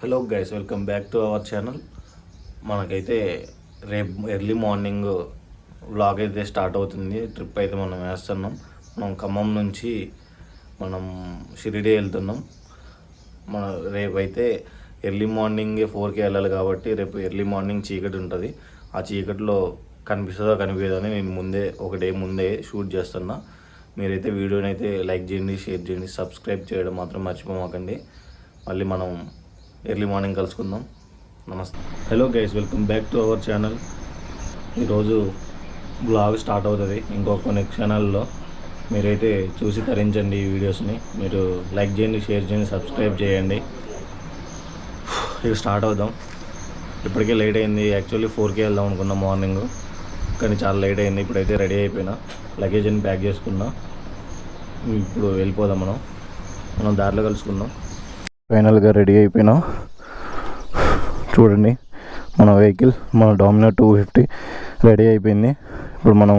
Hello guys welcome back to our channel మనకైతే రేపు early morning vlog అయితే start అవుతుంది. ట్రిప్ అయితే మనం వేస్తున్నాం. మనం ఖమ్మం నుంచి మనం షిరిడి వెళ్తున్నాం. మన రేపైతే ఎర్లీ మార్నింగ్ ఫోర్కి వెళ్ళాలి కాబట్టి రేపు ఎర్లీ మార్నింగ్ చీకటి ఉంటుంది. ఆ చీకటిలో కనిపిస్తుందో కనిపించదని నేను ముందే ఒక డే ముందే షూట్ చేస్తున్నా. మీరైతే వీడియోని అయితే లైక్ చేయండి షేర్ చేయండి సబ్స్క్రైబ్ చేయడం మాత్రం మర్చిపోమాకండి. మళ్ళీ మనం ఎర్లీ మార్నింగ్ కలుసుకుందాం. నమస్తే. Hello guys welcome back to our channel ఈరోజు బ్లాగ్ స్టార్ట్ అవుతుంది. ఇంకొక కొన్ని క్షణాల్లో మీరైతే చూసి తరించండి ఈ వీడియోస్ని మీరు లైక్ చేయండి షేర్ చేయండి సబ్స్క్రైబ్ చేయండి. ఇక స్టార్ట్ అవుదాం. ఇప్పటికే లేట్ అయింది. యాక్చువల్లీ ఫోర్కే వెళ్దాం అనుకున్నా మార్నింగ్ కానీ చాలా లేట్ అయింది. ఇప్పుడైతే రెడీ అయిపోయినా. లగేజ్ అని ప్యాక్ చేసుకున్నా. ఇప్పుడు వెళ్ళిపోదాం మనం. మనం దారిలో కలుసుకుందాం. ఫైనల్గా రెడీ అయిపోయినా. చూడండి మన వెహికల్ మన డామినర్ టూ ఫిఫ్టీ రెడీ అయిపోయింది. ఇప్పుడు మనం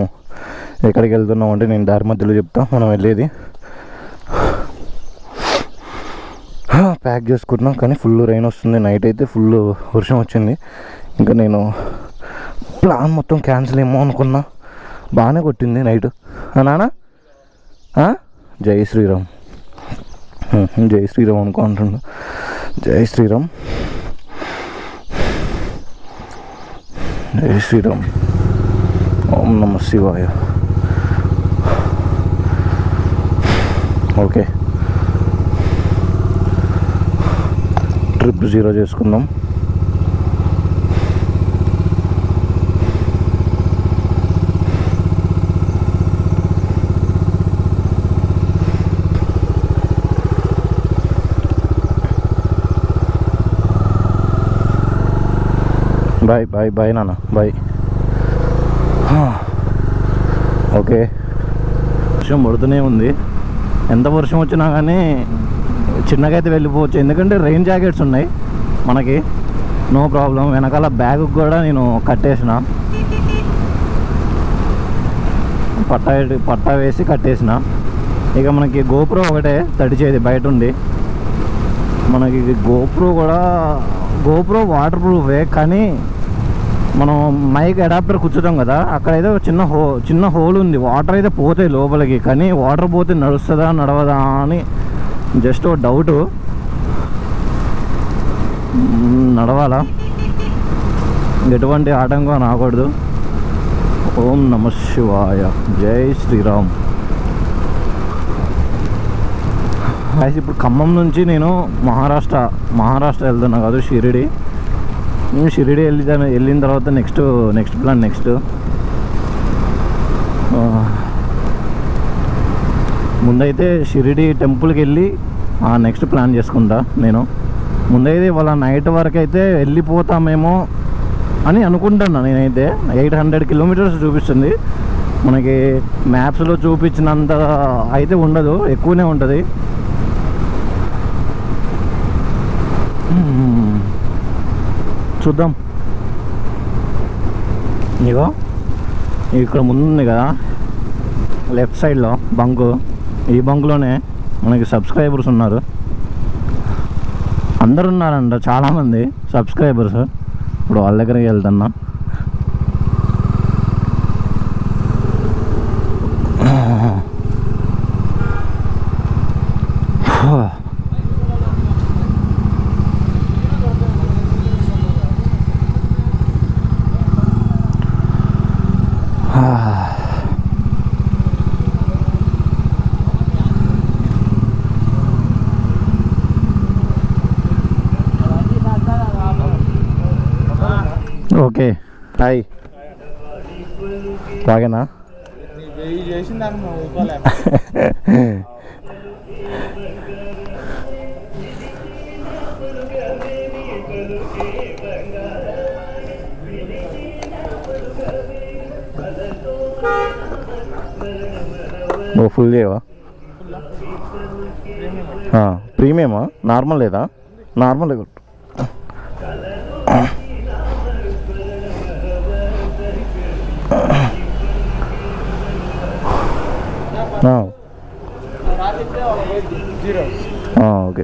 ఎక్కడికి వెళ్తున్నాం అంటే నేను దారి మధ్యలో చెప్తా మనం వెళ్ళేది. ప్యాక్ చేసుకుంటున్నాం కానీ ఫుల్ రైన్ వస్తుంది. నైట్ అయితే ఫుల్ వర్షం వచ్చింది. ఇంకా నేను ప్లాన్ మొత్తం క్యాన్సిల్ ఏమో అనుకున్నా. బాగానే కొట్టింది నైట్. నానా? జై శ్రీరామ్. జై శ్రీరామ్ అనుకుంటున్నా. జై శ్రీరామ్. జై శ్రీరామ్. ఓం నమ శివాయ. ఓకే. ట్రిప్ జీరో చేసుకుందాం. బాయ్ బాయ్ బాయ్ నాన్న బాయ్ ఓకే వర్షం పడుతూనే ఉంది. ఎంత వర్షం వచ్చినా కానీ చిన్నగా అయితే వెళ్ళిపోవచ్చు. ఎందుకంటే రెయిన్ జాకెట్స్ ఉన్నాయి మనకి. నో ప్రాబ్లం వెనకాల బ్యాగ్ కూడా నేను కట్టేసిన. పట్టా పట్టా వేసి కట్టేసిన. ఇక మనకి గోప్రో ఒకటే తడిచేది బయట ఉండి మనకి గోప్రో కూడా గోప్రో వాటర్ ప్రూఫే కానీ మనం మైక్ అడాప్టర్ కూర్చుంటాం కదా అక్కడ అయితే చిన్న హో చిన్న హోల్ ఉంది. వాటర్ అయితే పోతాయి లోపలికి కానీ వాటర్ పోతే నడుస్తుందా నడవదా అని జస్ట్ ఒక డౌటు నడవాలా? ఎటువంటి ఆటంకం రాకూడదు. ఓం నమ శివాయ. జై శ్రీరామ్. Guys, ఇప్పుడు ఖమ్మం నుంచి నేను మహారాష్ట్ర మహారాష్ట్ర వెళ్తున్నా కాదు షిరిడి. నేను షిరిడి వెళ్ళిన వెళ్ళిన తర్వాత నెక్స్ట్ నెక్స్ట్ ప్లాన్ నెక్స్ట్ ముందైతే షిరిడి టెంపుల్కి వెళ్ళి నెక్స్ట్ ప్లాన్ చేసుకుంటా నేను. ముందైతే ఇవాళ నైట్ వరకు అయితే వెళ్ళిపోతామేమో అని అనుకుంటున్నా నేనైతే. ఎయిట్ హండ్రెడ్ కిలోమీటర్స్ చూపిస్తుంది. మనకి మ్యాప్స్లో చూపించినంత అయితే ఉండదు ఎక్కువనే ఉంటుంది. చూద్దాం. ఇగో ఇక్కడ ముందు ఉంది కదా. లెఫ్ట్ సైడ్లో బంకు. ఈ బంకులోనే మనకి సబ్స్క్రైబర్స్ ఉన్నారు. అందరు ఉన్నారంట చాలామంది సబ్స్క్రైబర్స్. ఇప్పుడు వాళ్ళ దగ్గరికి వెళ్తున్నా ఓకే హాయ్ బాగేనా వెయ్యి చేసిన దాన్ని మనం ఊరుకోలేం ఓ ఫుల్ చేయవా ప్రీమియమా నార్మల్ లేదా? నార్మల్ కొట్టు. ఓకే.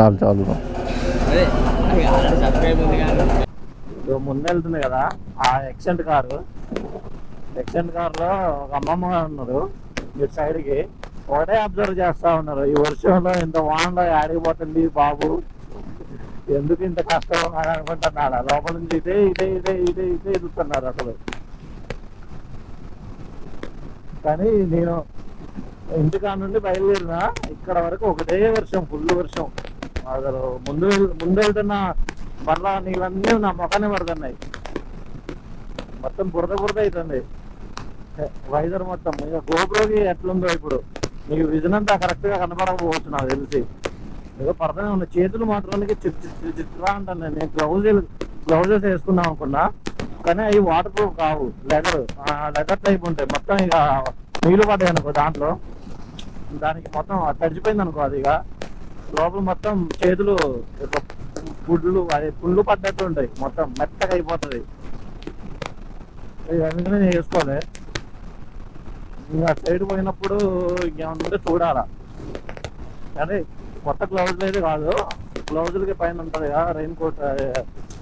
చాలు చాలు. ముందు వెళ్తుంది కదా ఆ ఎక్సెంట్ కారు. ఎక్సెంట్ కారులో ఒక అమ్మమ్మ గారు ఉన్నారు సైడ్ సైడ్కి. ఒకటే అబ్జర్వ్ చేస్తా ఉన్నారు ఈ వర్షంలో ఇంత వానలో ఆడిపోతుంది బాబు? ఎందుకు ఇంత కష్టం అని అనుకుంటున్నాడు లోపల నుంచి ఇదే ఇదే ఇదే ఇదే ఇదే ఎదుగుతున్నారు అసలు. కానీ నేను ఇంటికా నుండి బయలుదేరిన ఇక్కడ వరకు ఒకటే వర్షం ఫుల్ వర్షం. అసలు ముందు ముందు వెళ్తున్న మళ్ళా నీళ్ళన్నీ నా ముఖాన్ని పడుతున్నాయి. మొత్తం బురద బురద అవుతుంది. వైజర్ మొత్తం. ఇక గోపురోకి ఎట్లుందో ఇప్పుడు. నీకు విజన్ అంతా కరెక్ట్గా కనపడకపోవచ్చు నాకు తెలిసి. ఏదో పడతానే ఉన్న చేతులు మాత్రానికి చిత్రా అంటాను నేను గ్లౌజెస్ గ్లౌజెస్ వేసుకుందాం అనుకున్నా. కానీ అవి వాటర్ ప్రూఫ్ కావు లెదర్ లెదర్ టైప్ ఉంటాయి. మొత్తం ఇక నీళ్ళు పడ్డాయి అనుకో దాంట్లో. దానికి మొత్తం తడిచిపోయింది అనుకో అది ఇక. లోపల మొత్తం చేతులు గుడ్లు పుడ్లు అదే పుళ్ళు పడ్డట్టు ఉంటాయి. మొత్తం మెత్తగా అయిపోతుంది. ఇవన్నీ నేను వేసుకోవాలి. ఇంకా సైడ్ పోయినప్పుడు ఇంకేమన్నా చూడాలా. అదే కొత్త గ్లౌజులు అయితే కాదు. గ్లౌజులకి పైన ఉంటుంది కదా రెయిన్ కోట్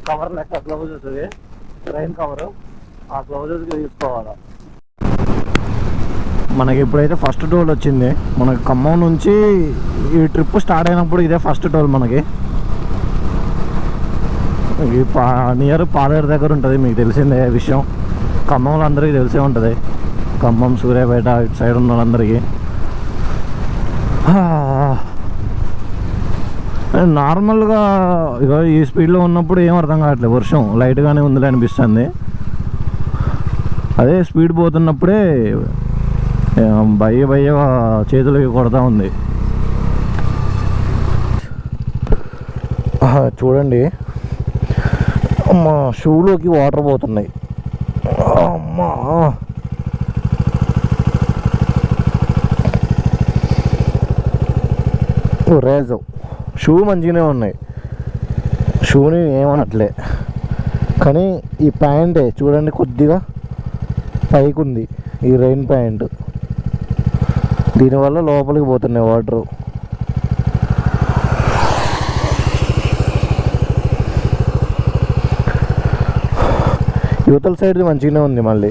కవర్ లెక్క గ్లౌజ్ వస్తుంది రెయిన్ కవర్ ఆ గ్లౌజెస్కి తీసుకోవాలా. మనకి ఇప్పుడైతే ఫస్ట్ టోల్ వచ్చింది మనకి ఖమ్మం నుంచి ఈ ట్రిప్ స్టార్ట్ అయినప్పుడు ఇదే ఫస్ట్ టోల్ మనకి. ఈ పా నియర్ పాలేరు దగ్గర ఉంటుంది మీకు తెలిసిందే విషయం. ఖమ్మంలో అందరికీ తెలిసే ఉంటుంది. ఖమ్మం సూర్యాపేట ఇటు సైడ్ ఉన్న వాళ్ళందరికీ. నార్మల్గా ఇక ఈ స్పీడ్లో ఉన్నప్పుడు ఏం అర్థం కావట్లేదు వర్షం లైట్గానే ఉందిలే అనిపిస్తుంది. అదే స్పీడ్ పోతున్నప్పుడే భయ భయ చేతులకి కొడతా ఉంది. చూడండి. అమ్మా షూలోకి వాటర్ పోతున్నాయి. అమ్మా. రేజో షూ మంచిగానే ఉన్నాయి. షూని ఏమనట్లే. కానీ ఈ ప్యాంటే చూడండి కొద్దిగా పైకి ఉంది ఈ రెయిన్ ప్యాంటు. దీనివల్ల లోపలికి పోతున్నాయి వాటర్. యువతల సైడ్ది మంచిగానే ఉంది మళ్ళీ.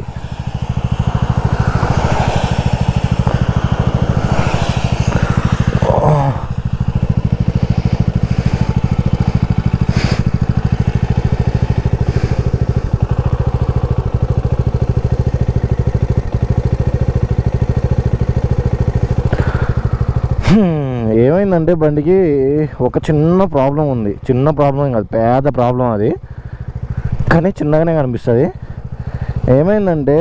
ఏమైందంటే బండికి ఒక చిన్న ప్రాబ్లం ఉంది. చిన్న ప్రాబ్లం కాదు పెద్ద ప్రాబ్లం అది. కానీ చిన్నగానే కనిపిస్తుంది. ఏమైందంటే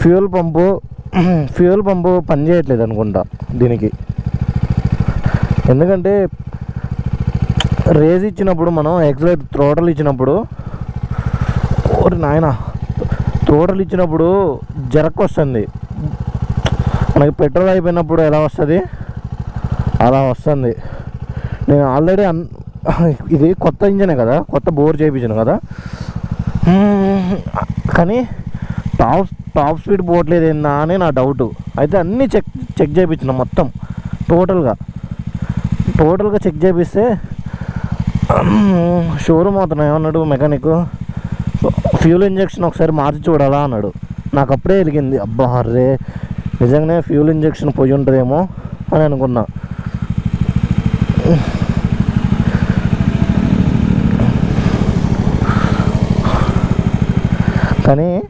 ఫ్యూయల్ పంపు ఫ్యూయల్ పంపు పనిచేయట్లేదు అనుకుంటా దీనికి. ఎందుకంటే రేజ్ ఇచ్చినప్పుడు మనం ఎక్సలైట్ త్రోటల్ ఇచ్చినప్పుడు ఓరి నాయన త్రోటలు ఇచ్చినప్పుడు జరక్ వస్తుంది. మనకి పెట్రోల్ అయిపోయినప్పుడు ఎలా వస్తుంది? అలా వస్తుంది. నేను ఆల్రెడీ అన్ ఇది కొత్త ఇంజనే కదా కొత్త బోర్ చేయించాను కదా. కానీ టాప్ టాప్ స్పీడ్ పోవట్లేదు ఏందా అని నా డౌట్. అయితే అన్నీ చెక్ చెక్ చేయించిన మొత్తం టోటల్గా. టోటల్గా చెక్ చేపిస్తే షోరూమ్ అతను ఏమన్నాడు మెకానిక్. ఫ్యూల్ ఇంజెక్షన్ ఒకసారి మార్చి చూడాలా అన్నాడు. నాకు అప్పుడే వెలిగింది అబ్బా అర్రే నిజంగానే ఫ్యూల్ ఇంజెక్షన్ పోయి ఉంటుందేమో అని అనుకున్నా. కానీ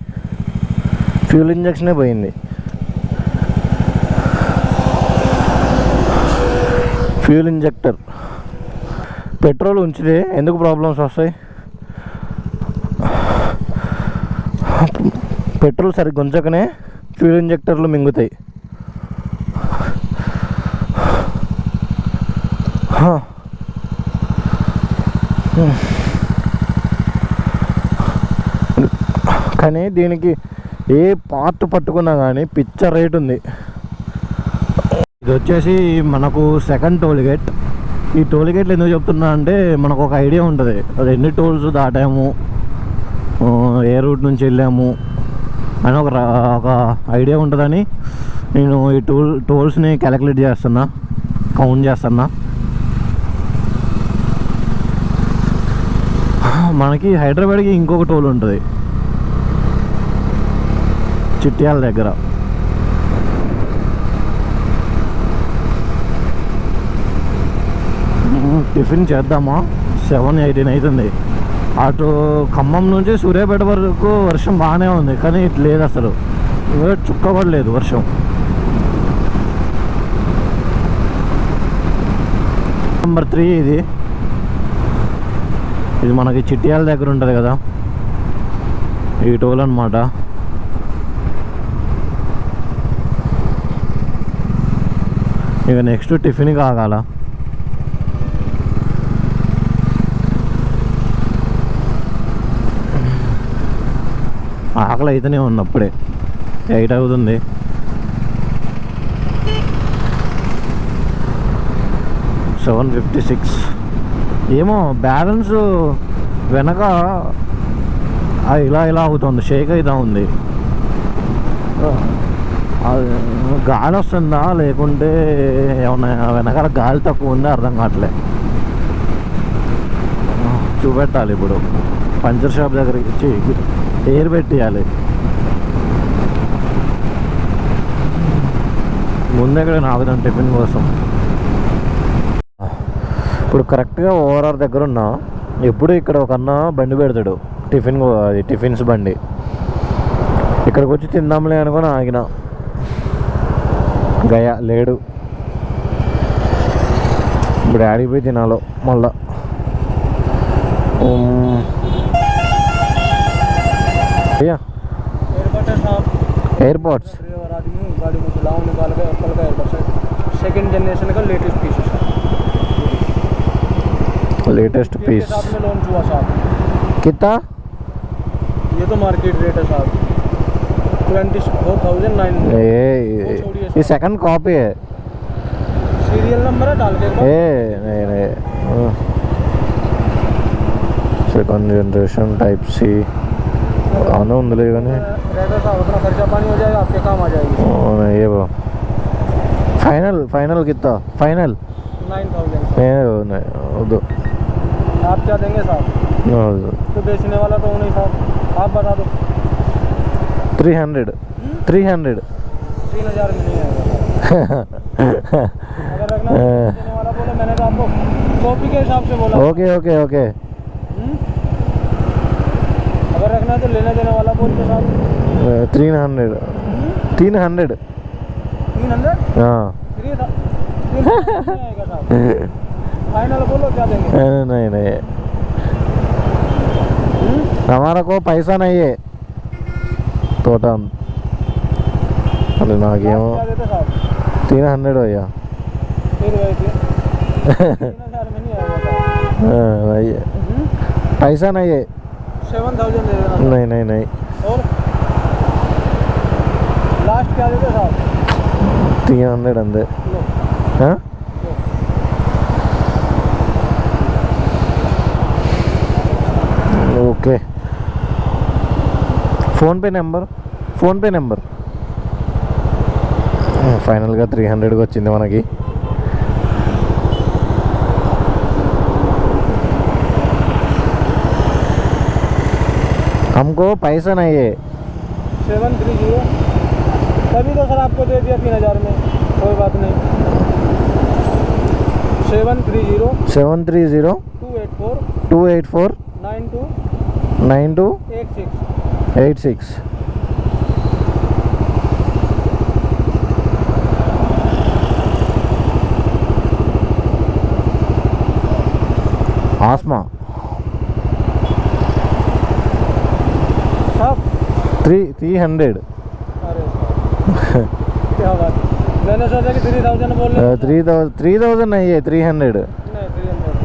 ఫ్యూల్ ఇంజక్షనే పోయింది. Fuel injector. పెట్రోల్ ఉంచితే ఎందుకు ప్రాబ్లమ్స్ వస్తాయి? పెట్రోల్ సరిగ్గా ఉంచకనే ఫ్యూల్ ఇంజెక్టర్లు మింగుతాయి. హ. కానీ దీనికి ఏ పార్ట్ పట్టుకున్నా కానీ పిచ్చ రేట్ ఉంది. ఇది వచ్చేసి మనకు సెకండ్ టోల్ గేట్ ఈ టోల్ గేట్లు ఎందుకు చెప్తున్నా అంటే మనకు ఒక ఐడియా ఉంటుంది. అది ఎన్ని టోల్స్ దాటాము ఏ రూట్ నుంచి వెళ్ళాము అని ఒక ఒక ఐడియా ఉంటుందని నేను ఈ టోల్ టోల్స్ని క్యాలిక్యులేట్ చేస్తున్నా కౌంట్ చేస్తున్నా. మనకి హైదరాబాద్కి ఇంకొక టోల్ ఉంటుంది. చిట్యాల దగ్గర. టిఫిన్ చేద్దామా? సెవెన్ ఎయిటీన్ అవుతుంది అటు ఖమ్మం నుంచి సూర్యాపేట వరకు వర్షం బాగానే ఉంది కానీ ఇటు లేదు అసలు. చుక్కబడలేదు చుక్క కూడా లేదు వర్షం. నెంబర్ త్రీ ఇది. ఇది మనకి చిట్యాల దగ్గర ఉంటుంది కదా. ఈ టోల్ అనమాట ఇక నెక్స్ట్ టిఫిన్ కాగాల. ఆకలి అయితేనే ఉంది అప్పుడే. ఎయిట్ అవుతుంది. సెవెన్ ఫిఫ్టీ సిక్స్ ఏమో బ్యాలెన్స్ వెనక ఇలా ఇలా అవుతుంది. షేక్ అవుతూ ఉంది. గాలి వస్తుందా లేకుంటే ఏమన్నా వెనకాల గాలి తక్కువ ఉందా? అర్థం కావట్లే. చూపెట్టాలి ఇప్పుడు. పంచర్ షాప్ దగ్గరికి ఇచ్చి ఎయిర్ పెట్టేయాలి. ముందే ఇక్కడ టిఫిన్ కోసం? ఇప్పుడు కరెక్ట్గా ఓఆర్ఆర్ దగ్గర ఉన్నా ఎప్పుడు ఇక్కడ ఒక అన్న బండి పెడతాడు. టిఫిన్ అది టిఫిన్స్ బండి. ఇక్కడికి వచ్చి తిందాంలే అనుకొని ఆగిన. గయా లేడు ఇప్పుడు ఆడికి పోయి తినాలో మళ్ళా ఉమ్. भैया एयरबड है साहब एयरपोर्ट्स ड्राइवर आदमी हूँ गाड़ी में चलाऊँ निकाल के एप्पल का एयरबड है सेकेंड जनरेशन का लेटेस्ट पीस है साहब लेटेस्ट ये के पीस साथ में लॉन्च हुआ साहब कितना ये तो मार्केट रेट है साहब ये ये सेकंड कॉपी है सीरियल नंबर है डाल के एक बार। ఏ नहीं नहीं సెకండ్ జనరేషన్ టైప్ సి బాగానే ఉందిలే కానీ रहता साहब अपना खर्चा पानी हो जाएगा आपके काम आ जाएगी ఏ బా final final కిత్తా final nine thousand ఏ వద్దు आप क्या देंगे साहब వద్దు तो बेचने वाला तो हूँ नहीं साहब आप बता दो Three hundred three hundred okay okay okay अगर रखना तो लेने देने वाला बोल थ्री हंड्रेड तीन हंड्रेड हाँ। तीन हंड्रेड हाँ फाइनल बोलो क्या देंगे? नहीं नहीं। हमारा को पैसा नहीं है। తోట అది నాకేమో आप क्या देते साहब తీన్ హండ్రెడ్ అయ్యా फिर वही थी तीन हजार में नहीं आएगा साहब అయ్యే पैसा नहीं है सेवन थाउजेंड दे देना नहीं नहीं नहीं और लास्ट क्या देते साहब तीन हंड्रेड अंदर लो हाँ okay PhonePe number PhonePe number ఫైనల్గా త్రీ హండ్రెడ్కి వచ్చింది మనకి हमको पैसा नहीं है सेवन थ्री जीरो तभी तो सर आपको दे दिया तीन हजार में कोई बात नहीं seven three zero seven three zero two eight four two eight four nine two nine two eight six eight six Asma साहब త్రీ త్రీ హండ్రెడ్ अरे साहब, क्या बात मैंने सोचा कि थ्री थाउजेंड बोल रहे త్రీ థౌజండ్ త్రీ థౌజండ్ అయ్యే త్రీ హండ్రెడ్ नहीं थ्री हंड्रेड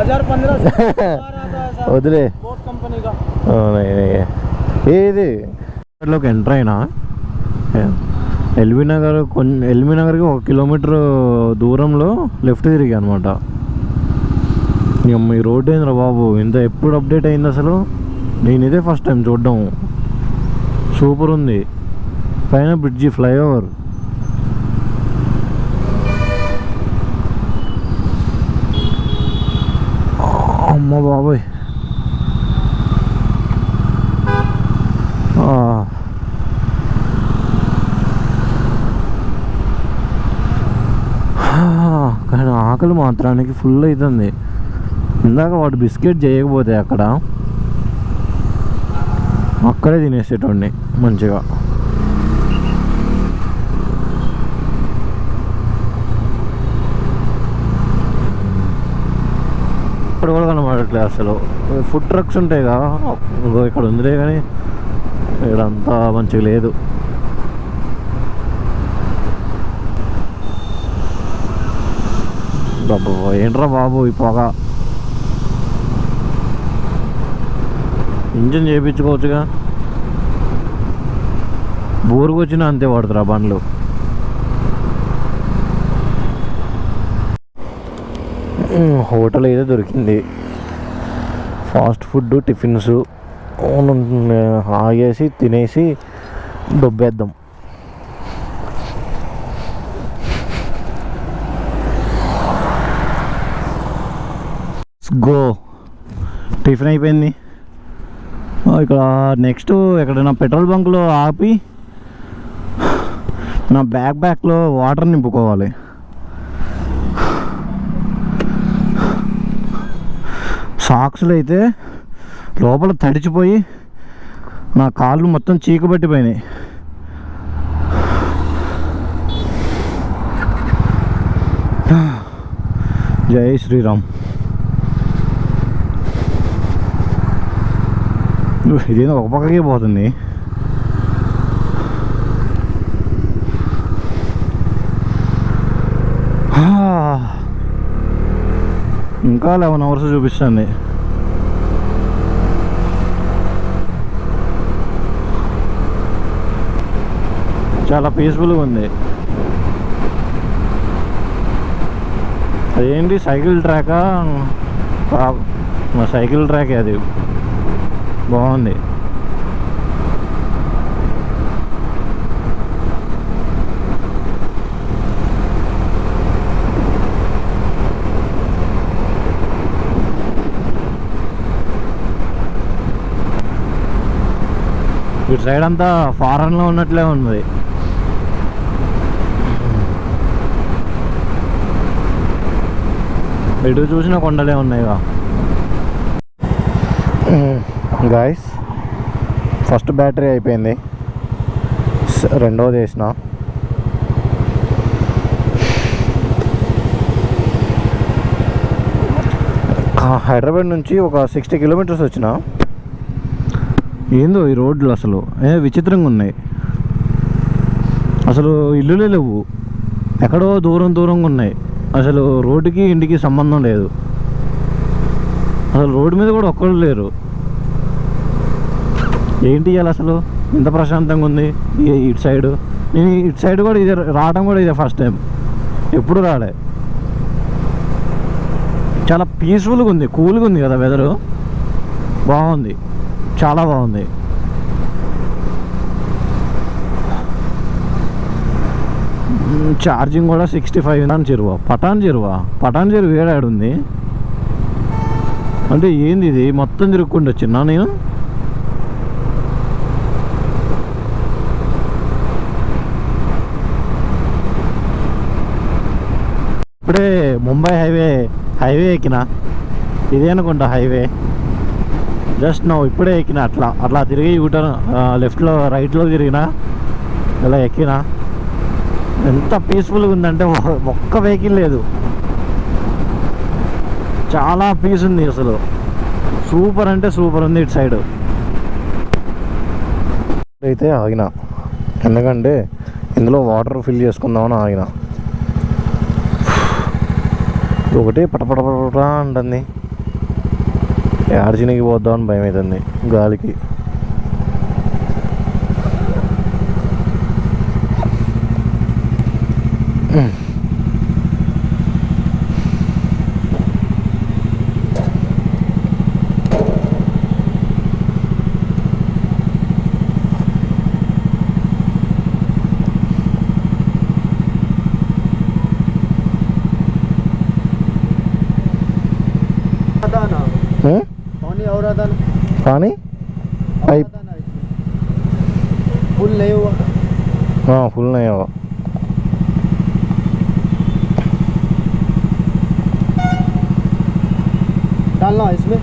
हजार ఏది? లోకి ఎంటర్ అయినా? ఎల్బీ నగర్ కొన్ని ఎల్బీ నగర్కి ఒక కిలోమీటర్ దూరంలో లెఫ్ట్ తిరిగి అనమాట ఇక ఈ రోడ్ ఏంద్రా బాబు? ఇంత ఎప్పుడు అప్డేట్ అయింది అసలు? నేను ఇదే ఫస్ట్ టైం చూడడం. సూపర్ ఉంది. పైన బ్రిడ్జి ఫ్లైఓవర్. అమ్మ బాబోయ్ ఆ. ఆ, కానీ ఆకలి మాత్రానికి ఫుల్ అవుతుంది. ఇందాక వాడు బిస్కెట్ చేయకపోతే అక్కడ అక్కడే తినేసేటోడిని మంచిగా. ఇక్కడ కూడా కనబడట్లేదు అసలు. ఫుడ్ ట్రక్స్ ఉంటాయి కదా. ఇక్కడ ఉందిలే కానీ ఇక్కడ అంతా మంచిగా లేదు. డబ్బు ఏంట్రా బాబు ఈ పొగ? ఇంజన్ చేయించుకోవచ్చుగా. బోరుకు వచ్చినా అంతే వాడుతురా బండ్లు. హోటల్ ఏదో దొరికింది. ఫాస్ట్ ఫుడ్ టిఫిన్స్ ఆగేసి తినేసి డబ్బేద్దాం గో టిఫిన్ అయిపోయింది. ఇక్కడ నెక్స్ట్ ఎక్కడైనా పెట్రోల్ బంక్లో ఆపి నా బ్యాక్ బ్యాక్లో వాటర్ నింపుకోవాలి. సాక్స్లు అయితే లోపల తడిచిపోయి నా కాళ్ళు మొత్తం చీకబట్టిపోయినాయి జై శ్రీరామ్. ఇదేదో ఒక పక్కకే పోతుంది. ఇంకా లెవెన్ అవర్స్ చూపిస్తుంది. చాలా పీస్ఫుల్గా ఉంది. అదేంటి సైకిల్ ట్రాకా మా సైకిల్ ట్రాకే అది. బాగుంది. ఇటు సైడ్ అంతా ఫారెన్లో ఉన్నట్లే ఉంది. ఎటు చూసిన కొండలే ఉన్నాయిగా గాయస్ ఫస్ట్ బ్యాటరీ అయిపోయింది. రెండోది వేసిన. హైదరాబాద్ నుంచి ఒక సిక్స్టీ కిలోమీటర్స్ వచ్చిన. ఏందో ఈ రోడ్లు అసలు? ఏ విచిత్రంగా ఉన్నాయి. అసలు ఇల్లులే లేవు. ఎక్కడో దూరం దూరంగా ఉన్నాయి. అసలు రోడ్డుకి ఇంటికి సంబంధం లేదు. అసలు రోడ్డు మీద కూడా ఒక్కళ్ళు లేరు. ఏంటి ఇవాళ అసలు? ఇంత ప్రశాంతంగా ఉంది ఇటు సైడ్? నేను ఇటు సైడ్ కూడా ఇదే రావడం కూడా ఇదే ఫస్ట్ టైం ఎప్పుడు రాలే. చాలా పీస్ఫుల్గా ఉంది కూల్గా ఉంది కదా వెదరు బాగుంది. చాలా బాగుంది. ఛార్జింగ్ కూడా సిక్స్టీ ఫైవ్ పటాన్ చెరువా పటాన్ చెరువా? పటాన్ చెరువు ఏడాడు ఉంది అంటే ఏంది ఇది? మొత్తం తిరుక్కుంటూ వచ్చినా నేను? ఇప్పుడే ముంబై హైవే హైవే ఎక్కిన. ఇదే అనుకుంటా హైవే. జస్ట్ నో ఇప్పుడే ఎక్కిన అట్లా. అట్లా తిరిగి యూటర్న్ లెఫ్ట్లో రైట్లో తిరిగిన ఇలా ఎక్కిన. ఎంత పీస్ఫుల్గా ఉందంటే ఒక్క వెహికల్ లేదు. చాలా పీస్ ఉంది అసలు. సూపర్ అంటే సూపర్ ఉంది ఇటు సైడ్. అయితే ఆగిన. ఎందుకంటే ఇందులో వాటర్ ఫిల్ చేసుకుందామని ఆగిన. ఒకటి ఒకటే ఉంటుంది ఆర్జినికి పోద్దాం అని భయం అవుతుంది గాలికి Mm. ಫುಲ್ ಲೈವ್ ಹಾಂ ಫುಲ್ ಲೈವ್ डालना इसमें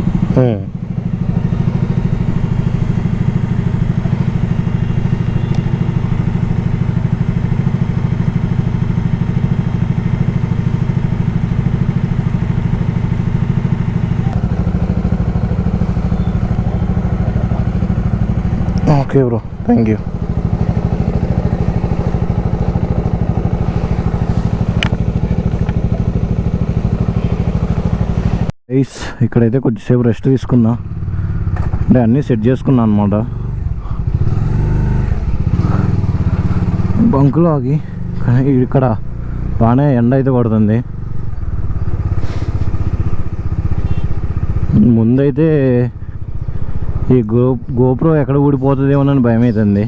ओके ब्रो थैंक यू ఐస్ ఇక్కడైతే కొద్దిసేపు రెస్ట్ తీసుకున్నా. అంటే అన్నీ సెట్ చేసుకున్నా అనమాట బంకులో ఆగి కానీ ఇక్కడ బాగానే ఎండ అయితే పడుతుంది ముందైతే ఈ గో గోప్రో ఎక్కడ ఊడిపోతుందేమోనని భయం అవుతుంది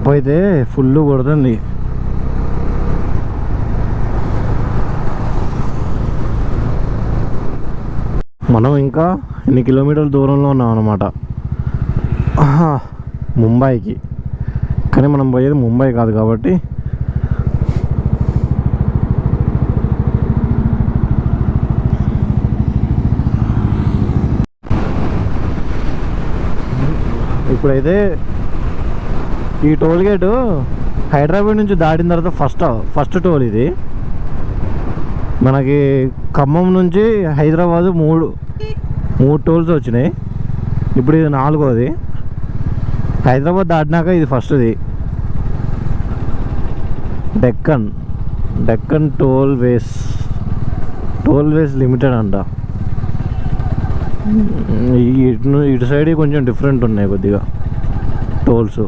ఉబ్బు అయితే ఫుల్ కొడుతుంది. మనం ఇంకా ఎన్ని కిలోమీటర్ల దూరంలో ఉన్నాం అనమాట ముంబైకి. కానీ మనం పోయేది ముంబై కాదు కాబట్టి. ఇప్పుడైతే ఈ టోల్ గేట్ హైదరాబాద్ నుంచి దాటిన తర్వాత ఫస్ట్ ఫస్ట్ టోల్ ఇది. మనకి ఖమ్మం నుంచి హైదరాబాద్ మూడు మూడు టోల్స్ వచ్చినాయి. ఇప్పుడు ఇది నాలుగోది. హైదరాబాద్ దాటినాక ఇది ఫస్ట్ది Deccan Deccan tollways tollways limited అంట. ఇటు ఇటు సైడ్ కొంచెం డిఫరెంట్ ఉన్నాయి కొద్దిగా. టోల్స్.